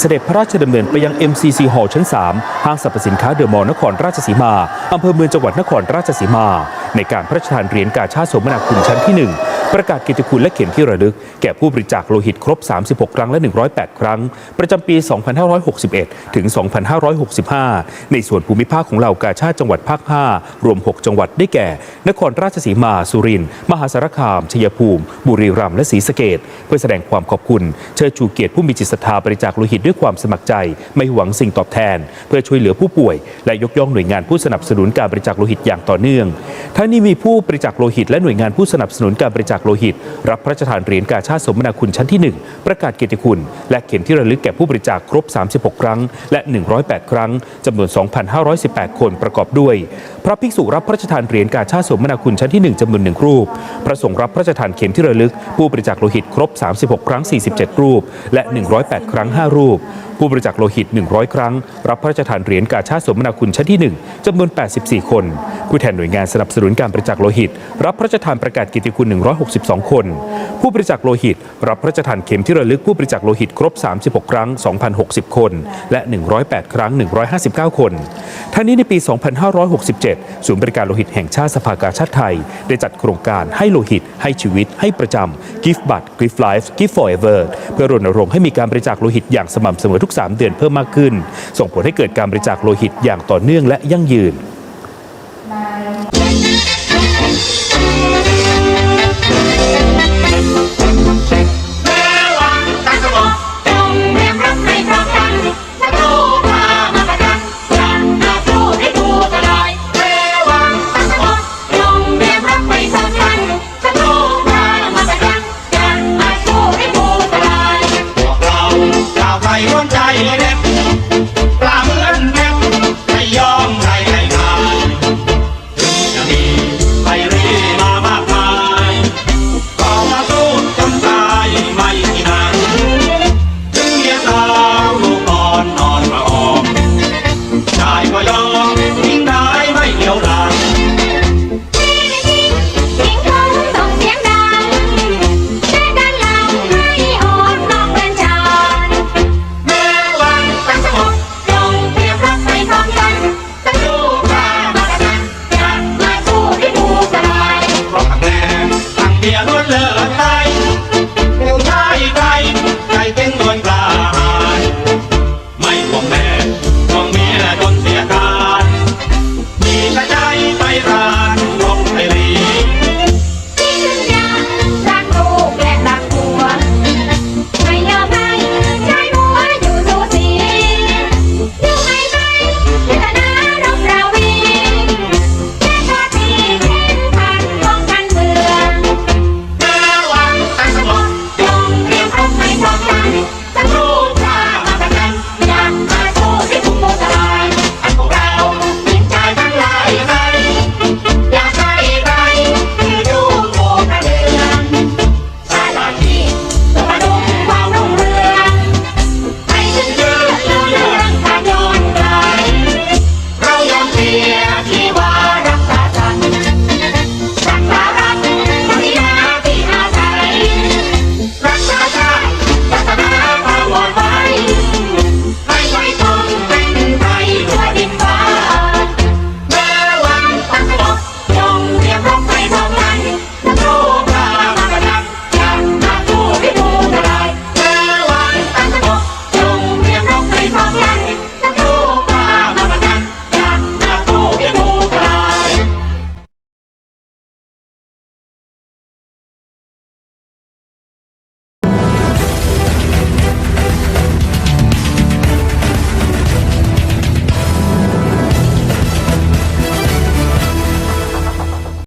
เสด็จพระราชดำเนินไปยัง MCC Hall ชั้น 3 ห้างสรรพสินค้าเดอะมอลล์นครราชสีมา อำเภอเมืองจังหวัดนครราชสีมา ในการพระราชทานเหรียญกาชาติสมนาคุณชั้นที่ 1 ประกาศกียรติคุณและเข็มที่ระลึก แก่ผู้บริจาคโลหิตครบ 36 ครั้งและ 108 ครั้ง ประจำปี 2561 ถึง 2565 ในส่วนภูมิภาคของเหล่ากาชาติจังหวัดภาค 5 รวม 6 จังหวัดได้แก่ นครราชสีมา สุรินทร์มหาสารคาม ชัยภูมิ บุรีรัมย์และศรีสะเกษเพื่อแสดงความขอบคุณ เชิดชูเกียรติผู้มีจิตศรัทธาบริจาคโลหิตด้วยความสมัครใจ ไม่หวังสิ่งตอบแทน เพื่อช่วยเหลือผู้ป่วย และยกย่องหน่วยงานผู้สนับสนุนการบริจาคโลหิตอย่างต่อเนื่องทั้งนี้มีผู้บริจาคโลหิต และหน่วยงานผู้สนับสนุนการบริจาคโลหิต รับพระราชทานเหรียญกาชาติสมนาคุณชั้นที่ 1 ประกาศเกียรติคุณ และเข็มที่ระลึกแก่ผู้บริจาคครบ 36 ครั้ง และ 108 ครั้งจำนวน 2,518 คนประกอบด้วย พระภิกษุรับพระราชทานเหรียญกาชาติสมนาคุณชั้นที่ 1จำนวนหนึ่งรูป พระสงฆ์รับพระราชทานเข็มที่ระลึก ผู้บริจาคโลหิตครบ 36 ครั้ง 47 รูป และ 108 ครั้ง 5 รูป ผู้บริจาคโลหิต 100 ครั้ง รับพระราชทานเหรียญกาชาติสมนาคุณชั้นที่ 1จำนวน 84 คน ผู้แทนหน่วยงานสนับสนุนการบริจาคโลหิต รับพระราชทานประกาศกียรติคุณ 162 คน ผู้บริจาคโลหิต รับพระราชทานเข็มที่ระลึกผู้บริจาคโลหิตครบ 36 ครั้ง 2,060 คน และ 108 ครั้ง 159 คน ทั้งนี้ในปี 2567 ศูนย์บริการโลหิตแห่งชาติสภากาชาติไทย ได้จัดโครงการให้โลหิต ให้ชีวิต ให้ประจำ Gift บัตร Gift Life Gift Forever เพื่อรณรงค์ให้มีการบริจาคโลหิตอย่างสม่ำเสมอทุก 3 เดือนเพิ่มมากขึ้น ส่งผลให้เกิดการบริจาคโลหิตอย่างต่อเนื่องและยั่งยืน ร่วมใจเด็ด